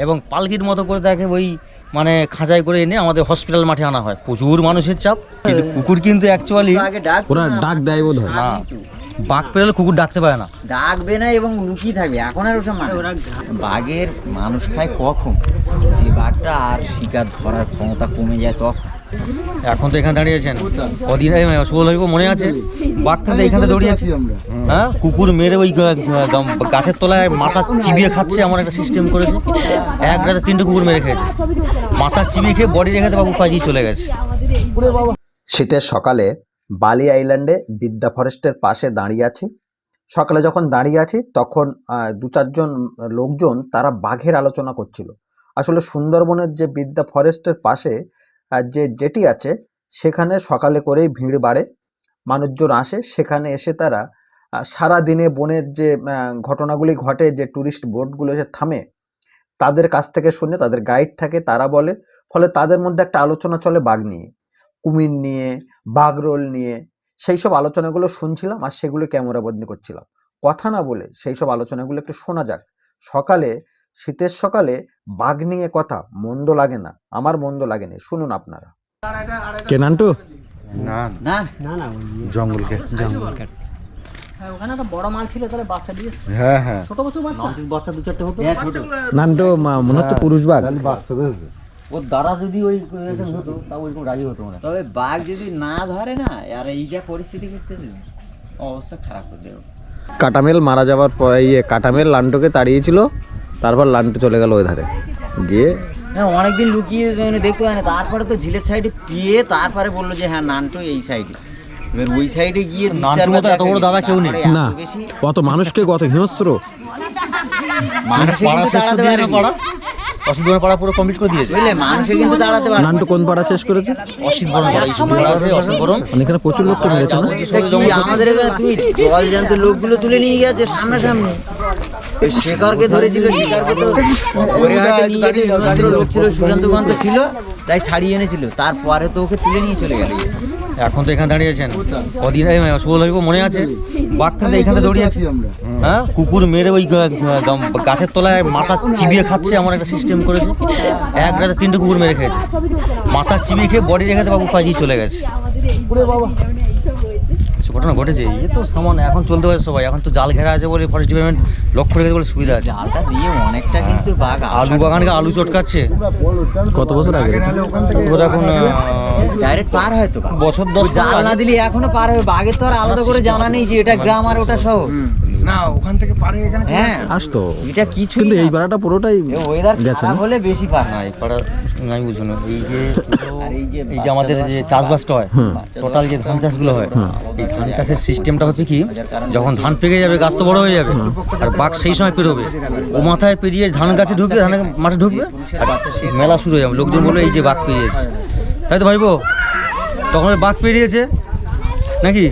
এবং পালকির মতো করে তাকে ওই মানে খাঁচাই করে এনে আমাদের হসপিটাল মাঠে আনা হয়। প্রচুর মানুষের চাপ। কিন্তু কুকুর কিন্তু অ্যাকচুয়ালি ডাক ওরা ডাক দেয় বোধ হয়। না বাঘ পেরোলে কুকুর ডাকতে পারে না। ডাকবে না এবং লুকিয়ে থাকবে এখন আর ওসব মানে বাঘের মানুষ খায় কখন? যে বাঘটা আর শিকার ধরার ক্ষমতা কমে যায় তখন। এখন তো এখানে দাঁড়িয়েছেন কদিন শুভ হইব মনে আছে? বাঘ কিন্তু এখানে দৌড়িয়েছে হ্যাঁ? কুকুর মেরে ওই গাছের তলায় মাথা চিবিয়ে খাচ্ছে এমন একটা সিস্টেম করেছে। এক রাতে তিনটে কুকুর মেরে খেয়েছে। মাথা চিবিয়ে খেয়ে বডি রেখে বাবু পাজিয়ে চলে গেছে। শীতের সকালে বালি আইল্যান্ডে বিদ্যা ফরেস্টের পাশে দাঁড়িয়ে আছি। সকালে যখন দাঁড়িয়ে আছি তখন আহ, দু চারজন লোকজন তারা বাঘের আলোচনা করছিল। আসলে সুন্দরবনের যে বিদ্যা ফরেস্টের পাশে যে জেটি আছে, সেখানে সকালে করেই ভিড় বাড়ে। মানুষজন আসে, সেখানে এসে তারা সারা দিনে বনের যে ঘটনাগুলি ঘটে, যে ট্যুরিস্ট বোটগুলো এসে থামে, তাদের কাছ থেকে শুনে তাদের গাইড থাকে, তারা বলে, ফলে তাদের মধ্যে একটা আলোচনা চলে বাঘ নিয়ে। কুমির নিয়ে, বাঘরোল নিয়ে, সেই সব আলোচনাগুলো শুনছিলাম আর সেগুলো ক্যামেরাবন্দি করছিলাম। কথা না বলে সেই সব আলোচনাগুলো একটু শোনা যাক। সকালে শীতের সকালে বাঘ নিয়ে কথা মন্দ লাগে না আমার মন্দ লাগেনি শুনুন আপনারা। কে নান্টু? না জঙ্গলকে হ্যাঁ, ওখানে একটা বড় মাল ছিল তাহলে বাচ্চা দিয়ে হ্যাঁ হ্যাঁ। ছোট বাচ্চা? বাচ্চা দু চারটে হতো। হ্যাঁ, নান্টু মনে হচ্ছে পুরুষ বাঘ। খালি ওর দ্বারা যদি ওই হতো ওইরকম রাজি হতো মানে তবে বাঘ যদি না ধরে না আর এই যা পরিস্থিতি করতেছে অবস্থা খারাপ করে দেবে কাটামেল মারা যাওয়ার পর ইয়ে কাটামেল লান্টুকে তাড়িয়েছিল তারপর লান্টু চলে গেল ওই ধারে। গিয়ে হ্যাঁ অনেকদিন লুকিয়ে দেখতে পায় না তারপরে তো ঝিলের সাইডে পেয়ে তারপরে বলল যে হ্যাঁ নানটো এই সাইডে এবার ওই সাইডে গিয়ে দু মতো এত বড় দাদা কেউ নেই। তারপরে এত না কত মানুষকে কত হিংস্র। মানুষে পাড়া শেষ করে দাঁড়াতে পাড়া? অসিত বরণ পাড়া পুরো কমপ্লিট করে দিয়েছে। বুঝলে মানুষে কিন্তু দাঁড়াতে পারে নান্টু কোন পাড়া শেষ করেছে? অসিত বরণ পাড়া ইস্যু পাড়া আছে অসিত বরণ। মানে এখানে প্রচুর মেরেছে না? আমাদের এখানে তুমি জল জানতে লোকগুলো তুলে নিয়ে গেছে সামনাসামনি? শেখরকে ধরেছিল শেখরকে তো ওরে হয়তো নিয়ে যেতে হিংস্র লোক ছিল সুশান্ত কান্ত ছিল তাই ছাড়িয়ে এনেছিল। তারপরে তো ওকে তুলে নিয়ে চলে গেল। এখন তো এখানে দাঁড়িয়েছেন কদিন শুভ হইব মনে আছে? বাঘ কিন্তু এখানে দৌড়িয়েছে হ্যাঁ? কুকুর মেরে ওই গাছের তলায় মাথা চিবিয়ে খাচ্ছে আমার একটা সিস্টেম করেছে। এক রাতে তিনটে কুকুর মেরে খেয়েছে। মাথা চিবিয়ে খেয়ে বডি রেখে বাবু পাজিয়ে চলে গেছে। সে ঘটনা ঘটেছে এই তো সামান এখন চলতে পারে সবাই। এখন তো জাল ঘেরা আছে বলে ফরেস্ট ডিপার্টমেন্ট লক্ষ্য রেখেছে বলে সুবিধা আছে। জালটা দিয়ে অনেকটা কিন্তু বাঘ আলু বাগানকে আলু চটকাচ্ছে। কত বছর আগে ওরা এখন ডাইরেক্ট পার হয় তো বছর দশ জাল না দিলে এখনও পার হবে বাঘের তো আর আলাদা করে জানা নেই যে এটা গ্রাম আর ওটা শহর। না ওখান থেকে পারে এখানে হ্যাঁ আসতো এটা কিছু কিন্তু এই পাড়াটা পুরোটাই ওয়েদার খারাপ হলে বেশি পার না এই পাড়া আমি বুঝো না। এই যে এই যে এই যে আমাদের যে চাষবাসটা হয় টোটাল যে ধান চাষগুলো হয় এই ধান চাষের সিস্টেমটা হচ্ছে কি যখন ধান পেকে যাবে গাছ তো বড় হয়ে যাবে আর বাঘ সেই সময় পেরোবে। ও মাথায় পেরিয়ে ধান গাছে ঢুকবে ধান মাঠে ঢুকবে আর মেলা শুরু হয়ে যাবে। লোকজন বলবে এই যে বাঘ পেরিয়েছে তাই তো ভাইবো তখন ওই বাঘ পেরিয়েছে নাকি?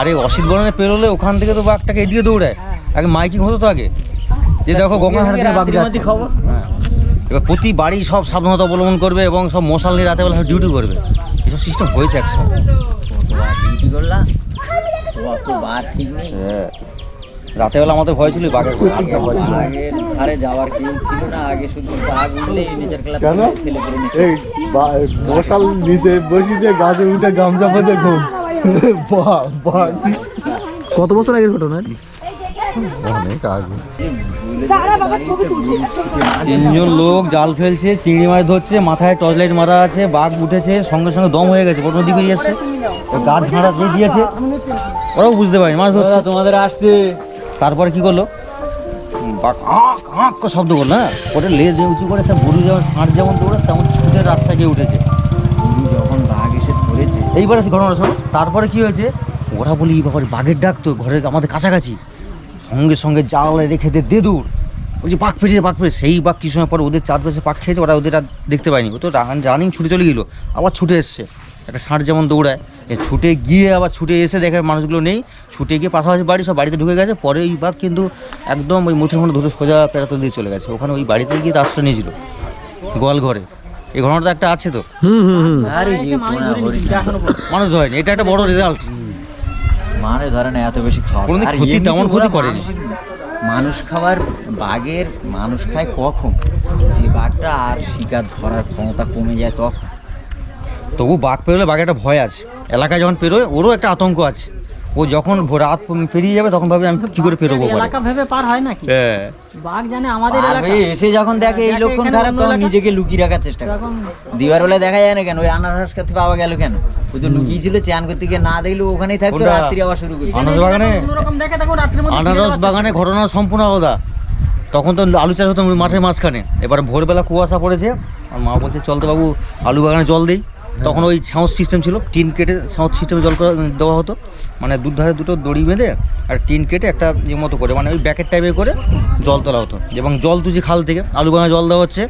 আরে অসিত বরণে পেরোলে ওখান থেকে তো বাঘটাকে এদিকে দৌড়ায়। আগে মাইকিং হতো তো আগে। যে দেখো গঙ্গাহাট থেকে বাঘ যাচ্ছে। হ্যাঁ। এবার প্রতি বাড়ি সব সাবধানতা অবলম্বন করবে এবং সব মশাল নিয়ে রাতে বেলা ডিউটি করবে। এসব সিস্টেম হয়েছে একসময়। ডিউটি করলাম অত বার ঠিক নেই রাতে বেলা আমাদের ভয় ছিল। বাঘের ধারে যাওয়ার কেউ ছিল না আগে শুধু বাঘ উঠলে নেচার ক্লাব কেন? ছেলে করে মশাল নিচে বসি দিয়ে গাছে উঠে গামছা পেতে ঘুম। কত বছর আগের ঘটনা অনেক আগে। তিনজন লোক জাল ফেলছে চিংড়ি মাছ ধরছে মাথায় টর্চ লাইট মারা আছে বাঘ উঠেছে সঙ্গে সঙ্গে দম হয়ে গেছে বড় নদী বেরিয়ে এসছে গাছ ঝাড়া দিয়ে দিয়েছে। ওরাও বুঝতে পারি মাছ ধরছে। তোমাদের আসছে। তারপরে কি করল? বাঘ আঁক আঁক শব্দ করল হ্যাঁ? ওটা লেজ উঁচু করে সব গরু যেমন ষাঁড় যেমন দৌড়ে তেমন ছুটে রাস্তায় গিয়ে উঠেছে। এইবারে সে ঘটনা শোনো। তারপরে কি হয়েছে? ওরা বলি বাবার, বাঘের ডাক তো, ঘরের, আমাদের কাছাকাছি। সঙ্গে সঙ্গে জালে রেখে দে দে দূর। বলছি, বাঘ পেরিয়েছে বাঘ পেরিয়েছে সেই বাঘ কিছু সময় পরে ওদের চারপাশে পাক খেয়েছে, ওরা ওদের আর দেখতে পায়নি। ও তো রানিং ছুটে চলে গেলো, আবার ছুটে এসছে। একটা ষাঁড় যেমন দৌড়ায় ছুটে গিয়ে আবার ছুটে এসে দেখে মানুষগুলো নেই। ছুটে গিয়ে পাশাপাশি বাড়ি, সব বাড়িতে ঢুকে গেছে। পরে ওই বাঘ কিন্তু একদম ওই মথুরখণ্ড ধরে সোজা পেরাতো দিয়ে চলে গেছে। ওখানে ওই বাড়িতে গিয়ে আশ্রয় নিয়েছিল, গোয়াল ঘরে। এই ঘটনাটা একটা আছে তো? হুম হুম হুম। আরে পোনা মানুষ ধরেনি এটা একটা বড় রেজাল্ট মানে ধরে না এত বেশি খাওয়া ক্ষতি তেমন ক্ষতি করেনি। মানুষ খাবার বাঘের মানুষ খায় কখন? যে বাঘটা আর শিকার ধরার ক্ষমতা কমে যায় তখন। তবু বাঘ পেরোলে বাঘের একটা ভয় আছে। এলাকায় যখন পেরোয় ওরও একটা আতঙ্ক আছে। ও যখন ভো- রাত পেরিয়ে যাবে তখন ভাবে আমি কি করে পেরোবো এলাকা ভেবে পার হয় নাকি? হ্যাঁ। বাঘ জানে আমাদের আর এলাকা। এসে যখন দেখে এই লক্ষণ খারাপ তখন নিজেকে লুকিয়ে রাখার চেষ্টা করে। দিবার বেলা দেখা যায় না কেন? ওই আনারস কাছে পাওয়া গেল কেন? ওই তো লুকিয়ে ছিল চান করতে গিয়ে না দেখলে ওখানেই থাকতো রাত্রি আবার শুরু করতো। আনারস বাগানে? কোনো রকম দেখে তখন রাত্রির মধ্যে ফিরে আনারস বাগানে ঘটনা সম্পূর্ণ আলাদা। তখন তো আলু চাষ হতো মাঠের মাঝখানে। এবার ভোরবেলা কুয়াশা পড়েছে। আর মা বলছে চল তো বাবু আলু বাগানে জল দিই। তখন ওই সাউন্ড সিস্টেম ছিল টিন কেটে সাউন্ড সিস্টেমে জল করা দেওয়া হতো। মানে দুধারে দুটো দড়ি বেঁধে আর টিন কেটে একটা ইয়ে মতো করে মানে ওই ব্যাকেট টাইপের করে জল তোলা হতো। এবং জল তুলছি খাল থেকে আলু বাগানে জল দেওয়া হচ্ছে।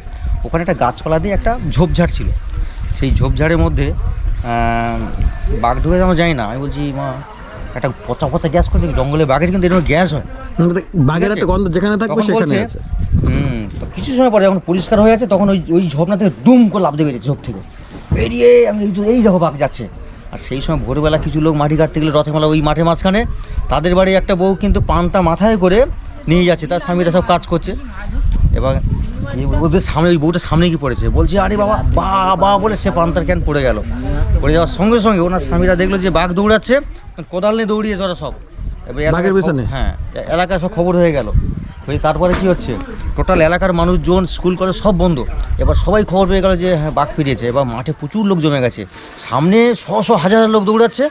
ওখানে একটা গাছপালা দিয়ে একটা ঝোপঝাড় ছিল। সেই ঝোপঝাড়ের মধ্যে বাঘ ঢুকে আমরা যাই না। আমি বলছি মা একটা পচা পচা গ্যাস করছে জঙ্গলে বাঘের কিন্তু এরকম গ্যাস হয়। বাঘের একটা গন্ধ যেখানে থাকবে সেখানে হুম তো কিছু সময় পরে যখন পরিষ্কার হয়ে আছে তখন ওই ওই ঝোপনা থেকে দুম করে লাভ দিয়ে বেরিয়েছে ঝোপ থেকে। বেরিয়ে আমি এই দেখো বাঘ যাচ্ছে। আর সেই সময় ভোরবেলা কিছু লোক মাটি কাটতে গেলে রথে মেলা ওই মাঠে মাঝখানে তাদের বাড়ি একটা বউ কিন্তু পান্তা মাথায় করে নিয়ে যাচ্ছে, তার স্বামীরা সব কাজ করছে। এবং ওদের সামনে, ওই বউটা সামনে কি পড়েছে। বলছে, আরে বাবা, বা বা বলে সে পান্তার ক্যান পড়ে গেল। পড়ে যাওয়ার সঙ্গে সঙ্গে ওনার স্বামীরা দেখল যে বাঘ দৌড়াচ্ছে, কোদাল নিয়ে দৌড়িয়েছে ওরা সব। এবার এলাকার বাঘের পিছনে? হ্যাঁ এ- এলাকায় সব খবর হয়ে গেল। হয়ে তারপরে কি হচ্ছে? টোটাল এলাকার মানুষজন স্কুল কলেজ সব বন্ধ। এবার সবাই খবর পেয়ে গেল যে হ্যাঁ বাঘ ফিরেছে এবার মাঠে প্রচুর লোক জমে গেছে। সামনে শ শ হাজার হাজার লোক দৌড়াচ্ছে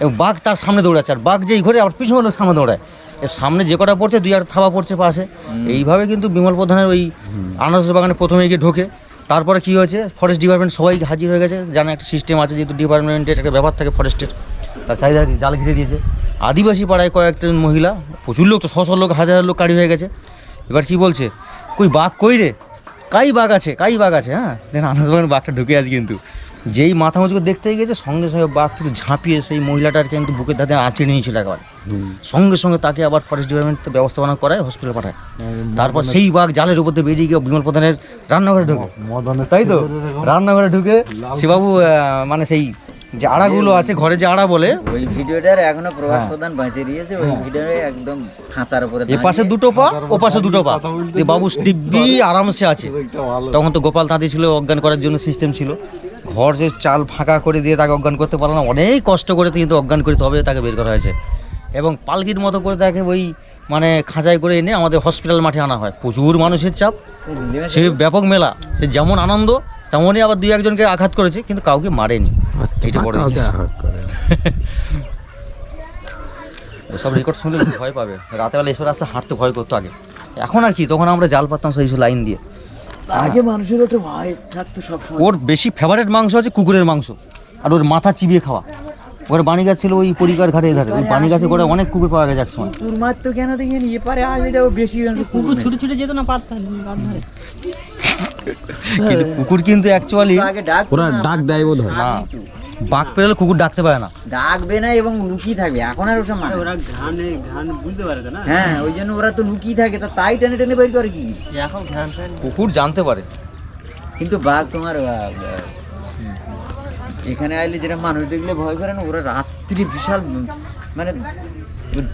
এবং বাঘ তার সামনে দৌড়াচ্ছে। আর বাঘ যেই ঘরে আবার পিছনে লোক সামনে দৌড়ায়। এর সামনে যে কটা পড়ছে দুই আর থাবা পড়ছে পাশে। এইভাবে কিন্তু বিমল প্রধানের ওই আনারস বাগানে প্রথমে গিয়ে ঢোকে। তারপরে কি হয়েছে? ফরেস্ট ডিপার্টমেন্ট সবাই হাজির হয়ে গেছে। জানে একটা সিস্টেম আছে যেহেতু ডিপার্টমেন্টের একটা ব্যাপার থাকে ফরেস্টের তার চাহিদা জাল ঘিরে দিয়েছে। আদিবাসী পাড়ায় কয়েকজন মহিলা প্রচুর লোক তো ছশো লোক হাজার লোক কাড়ি হয়ে গেছে। এবার কি বলছে? কই বাঘ কই রে? কাই বাঘ আছে কাই বাঘ আছে হ্যাঁ? দেখেন আনারস বাগানে বাঘটা ঢুকে আছে কিন্তু। যেই মাথা উঁচু করে দেখতে গেছে সঙ্গে সঙ্গে বাঘ কিন্তু ঝাঁপিয়ে সেই মহিলাটার কিন্তু বুকের ধাতে আঁচড়ে নিয়েছিল একবার। সঙ্গে সঙ্গে তাকে আবার ফরেস্ট ডিপার্টমেন্ট ব্যবস্থাপনা করায় হসপিটাল পাঠায়। তারপর সেই বাঘ জালের উপর দিয়ে বেরিয়ে গিয়ে বিমল প্রধানের রান্নাঘরে ঢুকে। তাই তো? রান্নাঘরে ঢুকে শিবাবু মানে সেই যে আড়াগুলো আছে ঘরে যে আড়া বলে। ওই ভিডিওটার এখনও প্রভাস হ্যাঁ। প্রধান বাঁচিয়ে দিয়েছে ওই ভিডিওরে একদম খাঁচার উপরে এ পাশে দুটো পা ও পাশে দুটো পা। দিয়ে বাবু দিব্যি আরামসে আছে। তখন তো গোপাল তাঁতি ছিল অজ্ঞান করার জন্য সিস্টেম ছিল। ঘর যে চাল ফাঁকা করে দিয়ে তাকে অজ্ঞান করতে পারল না। অনেক কষ্ট করে কিন্তু অজ্ঞান করে তবে তাকে বের করা হয়েছে। এবং পালকির মতো করে তাকে ওই মানে খাঁচায় করে এনে আমাদের হসপিটাল মাঠে আনা হয়। প্রচুর মানুষের চাপ। সে ব্যাপক মেলা। সে যেমন আনন্দ তেমনই আবার দুই একজনকে আঘাত করেছে কিন্তু কাউকে মারেনি। এইটা বড় জিনিস। সব রেকর্ড শুনলে ভয় পাবে। রাতেবেলা এসব রাস্তা হাঁটতে ভয় করতো আগে। এখন আর কি তখন আমরা জাল পাততাম সেই লাইন দিয়ে। আগে মানুষের ওটা ভয় থাকতো সব ওর বেশি ফেভারেট মাংস আছে কুকুরের মাংস। আর ওর মাথা চিবিয়ে খাওয়া। ওর বাণী গাছ ছিল ওই পরিকার ঘাটের ধারে ওই বাণী গাছে করে অনেক কুকুর পাওয়া গেছে এক সময় কুকুর মার তো কেন দেখি এপারে আসবে দেখো বেশি কুকুর ছুটে ছুটে যেত না পারতাম কিন্তু কুকুর কিন্তু অ্যাকচুয়ালি ওরা ডাক দেয় বোধ হয়। না বাঘ পেরোলে কুকুর ডাকতে পারে না। ডাকবে না এবং লুকিয়ে থাকবে। এখন আর ওসব মানে ওরা ঘানে ঘান বুঝতে পারে না? হ্যাঁ ওই জন্য ওরা তো লুকিয়ে থাকে। তা তাই টেনে টেনে বের করে কি? এখন কুকুর জানতে পারে। কিন্তু বাঘ তোমার এখানে আইলে যেটা মানুষ দেখলে ভয় করে না ওরা রাত্রি বিশাল মানে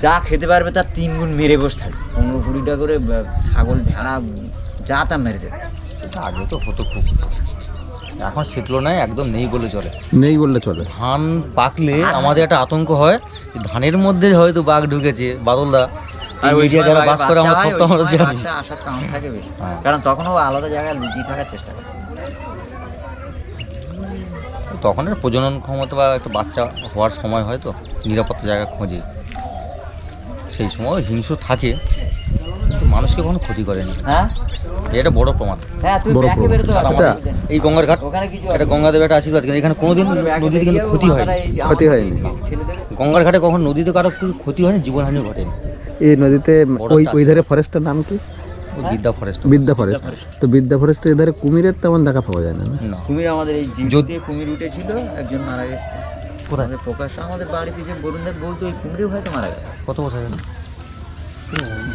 যা খেতে পারবে তার তিন গুণ মেরে বসে থাকে। পনেরো কুড়িটা করে ছাগল ভেড়া যা তা মেরে দেবে। আগে তো হতো খুব। এখন সে তুলনায় একদম নেই বলে চলে। নেই বললে চলে। ধান পাকলে আমাদের একটা আতঙ্ক হয় ধানের মধ্যে হয়তো বাঘ ঢুকেছে বাদলদা। যারা বাস করে আমরা সব তো আমরা জানি। হ্যাঁ। কারণ তখন ও আলাদা জায়গায় লুকিয়ে থাকার চেষ্টা করে। তখন প্রজনন ক্ষমতা বা একটা বাচ্চা হওয়ার সময় হয় তো নিরাপত্তা জায়গা খোঁজে। সেই সময় হিংস্র থাকে মানুষকে কখনো ক্ষতি করেনি। হ্যাঁ? এটা বড় প্রমাণ। হ্যাঁ আচ্ছা। এই গঙ্গার ঘাট ওখানে কিছু এটা গঙ্গাদেব একটা আশীর্বাদ কিন্তু এখানে কোনোদিন নদীতে কিন্তু ক্ষতি হয়। ক্ষতি হয়নি। গঙ্গার ঘাটে কখন নদীতে কারও কিছু ক্ষতি হয়নি জীবনহানি ঘটেনি। এই নদীতে ওই ওই ধারে ফরেস্টের নাম কি? বিদ্যা ফরেস্ট বিদ্যা ফরেস্ট তো বিদ্যা ফরেস্টে এধারে কুমিরের তেমন দেখা পাওয়া যায় না কুমির আমাদের এই যদি- কুমির উঠেছিল একজন মারা গেছে। কোথায়? প্রকাশ আমাদের বাড়ি পিছিয়ে বরুণদেব বলতো ওই কুমিরে হয়তো মারা গেছে কত বছর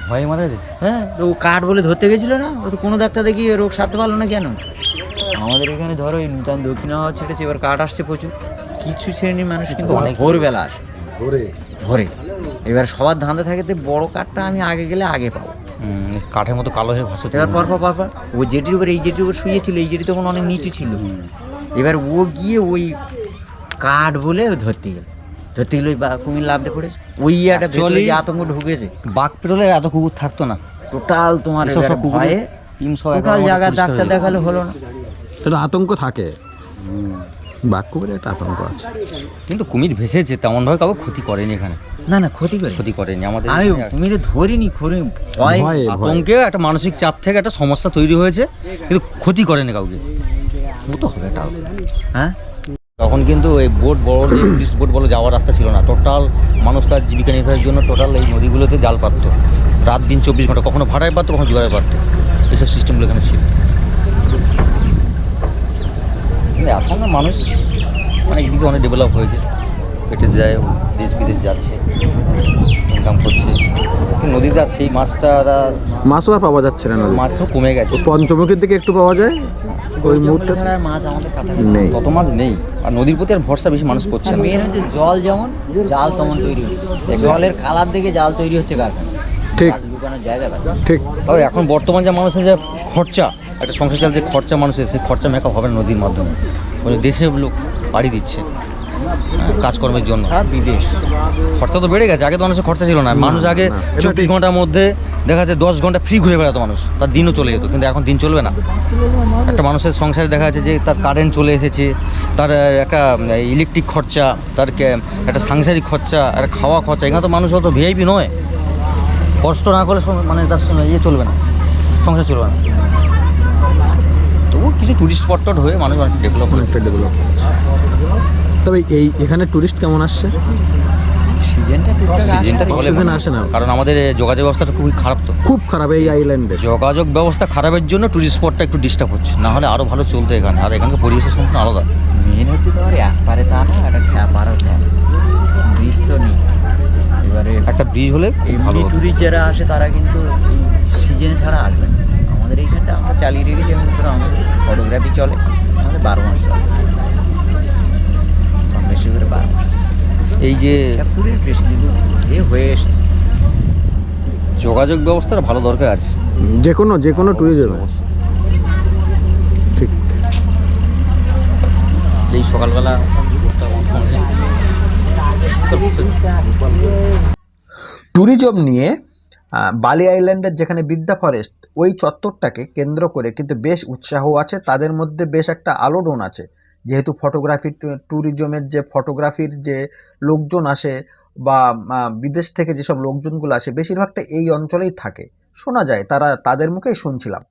ভয়ে মারা রে হ্যাঁ তো ও কাঠ বলে ধরতে গেছিল না? ও তো কোনো ডাক্তার দেখি রোগ সারতে পারল না কেন? আমাদের এখানে ধরো এই নূতন দক্ষিণ হাওয়া ছেড়েছে এবার কাঠ আসছে প্রচুর। কিছু শ্রেণির মানুষ কিন্তু ভোরবেলা আসে। ধরে ভোরে। এবার সবার ধান্দা থাকে বড় কাঠটা আমি আগে গেলে আগে পাবো। হুম, কাঠের মতো কালো হয়ে ভাসে এবার পরপর পরপর ও জেটির উপর এই জেটির উপর শুয়েছিল এই জেটি তখন অনেক নিচু ছিল। এবার ও গিয়ে ওই কাঠ বলে ধরতে গেল। ধরতে গেলে ওই বা- কুমির লাভতে পড়েছে ওই একটা ভেতরে যে আতঙ্ক ঢুকেছে। বাঘ পেরোলে এত কুকুর থাকতো না। টোটাল তোমার ভয়ে টোটাল জায়গা ডাক্তার দেখালে হলো না। আতঙ্ক থাকে। বাঘ কুকুরের একটা আতঙ্ক আছে। কিন্তু কুমির ভেসেছে তেমনভাবে কাউকে ক্ষতি করেনি এখানে। না না ক্ষতি করে ক্ষতি করেনি আমাদের আমি কুমিরে ধরিনি ধরি ভয়। ভয়ে ভয়ে। আতঙ্কে একটা মানসিক চাপ থেকে একটা সমস্যা তৈরি হয়েছে কিন্তু ক্ষতি করেনি কাউকে। ও তো হবে তাও। হ্যাঁ? তখন কিন্তু এই বোট বড় যে টুরিস্ট বোট বলে যাওয়ার রাস্তা ছিল না। টোটাল মানুষ তার জীবিকা নির্বাহের জন্য টোটাল এই নদীগুলোতে জাল পাততো। রাত দিন চব্বিশ ঘণ্টা কখনো ভাড়ায় পাততো কখনো জোগাড়ে পাততো। এইসব সিস্টেমগুলো এখানে ছিল। কিন্তু এখন মানুষ অনেক দিকে অনেক ডেভেলপ হয়েছে। পেটে দেয় দেশ বিদেশ যাচ্ছে ইনকাম করছে। নদীতে আর সেই মাছটা আর- মাছও আর পাওয়া যাচ্ছে না নদী মাছও কমে গেছে। পঞ্চমুখীর দিকে একটু পাওয়া যায় ওই মুহূর্তে ছাড়া আর মাছ আমাদের কাছে নেই। তত মাছ নেই। আর নদীর প্রতি আর ভরসা বেশি মানুষ করছে না। মেন হচ্ছে জল যেমন জাল তেমন তৈরি হচ্ছে। জলের কালার দেখে জাল তৈরি হচ্ছে কারখানা ঠিক। মাছ জায়গা ঠিক। তবে এখন বর্তমান যে মানুষের যে খরচা একটা সংসার চাল যে খরচা মানুষের সেই খরচা মেকআপ হবে না নদীর মাধ্যমে। ওই দেশে লোক বাড়ি দিচ্ছে কাজকর্মের জন্য। বিদেশ। খরচা তো বেড়ে গেছে আগে তো মানুষের খরচা ছিল না। মানুষ আগে চব্বিশ ঘণ্টার মধ্যে দেখা যাচ্ছে দশ ঘণ্টা ফ্রি ঘুরে বেড়াতো মানুষ তার দিনও চলে যেত কিন্তু এখন দিন চলবে না। একটা মানুষের সংসারে দেখা যাচ্ছে যে তার কারেন্ট চলে এসেছে তার একটা ইলেকট্রিক খরচা তার একটা সাংসারিক খরচা একটা খাওয়া খরচা এখানে তো মানুষ অত ভিআইপি নয়। কষ্ট না করলে মানে তার ইয়ে চলবে না সংসার চলবে না। কিছু টুরিস্ট স্পট টট হয়ে মানুষ অনেক ডেভেলপ অনেকটা ডেভেলপ তবে এই এখানে টুরিস্ট কেমন আসছে? সিজনটা আসে না। কারণ আমাদের যোগাযোগ ব্যবস্থাটা খুবই খারাপ তো। খুব খারাপ এই আইল্যান্ডে যোগাযোগ ব্যবস্থা খারাপের জন্য টুরিস্ট স্পটটা একটু ডিস্টার্ব হচ্ছে। না হলে আরও ভালো চলতো এখানে। আর এখানকার পরিবেশের সম্পূর্ণ আলাদা। মেন হচ্ছে তোমার একবারে তা না একটা খ্যাপারও ব্রিজ তো নেই। এবারে একটা ব্রিজ হলে এমনি হতো। ট্যুরিস্ট যারা আসে তারা কিন্তু সিজনে ছাড়া আসবে না। আমাদের এইখানটা আমরা চালিয়ে রেখেছি যেমন ধরো আমাদের ফটোগ্রাফি চলে আমাদের বারো মাস চলে। কম বেশি করে বারো মাস এই যে সব ট্যুরিস্ট এ হয়ে এসছে। যোগাযোগ ব্যবস্থার ভালো দরকার আছে। যে কোনো যে কোনো ট্যুরিজম ঠিক। এই সকালবেলা ট্যুরিজম নিয়ে বালি আইল্যান্ডের যেখানে বিদ্যা ফরেস্ট, ওই চত্বরটাকে কেন্দ্র করে কিন্তু বেশ উৎসাহ আছে। তাদের মধ্যে বেশ একটা আলোড়ন আছে। যেহেতু ফটোগ্রাফি ট্যুরিজমের যে ফটোগ্রাফির যে লোকজন আসে বা বিদেশ থেকে যেসব লোকজনগুলো আসে, বেশিরভাগটা এই অঞ্চলেই থাকে। শোনা যায়, তারা তাদের মুখেই শুনছিলাম।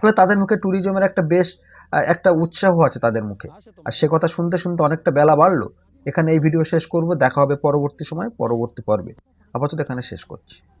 ফলে তাদের মুখে ট্যুরিজমের একটা বেশ একটা উৎসাহ আছে তাদের মুখে। আর সে কথা শুনতে শুনতে অনেকটা বেলা বাড়লো। এখানে এই ভিডিও শেষ করব। দেখা হবে পরবর্তী সময়, পরবর্তী পর্বে। আপাতত এখানে শেষ করছি।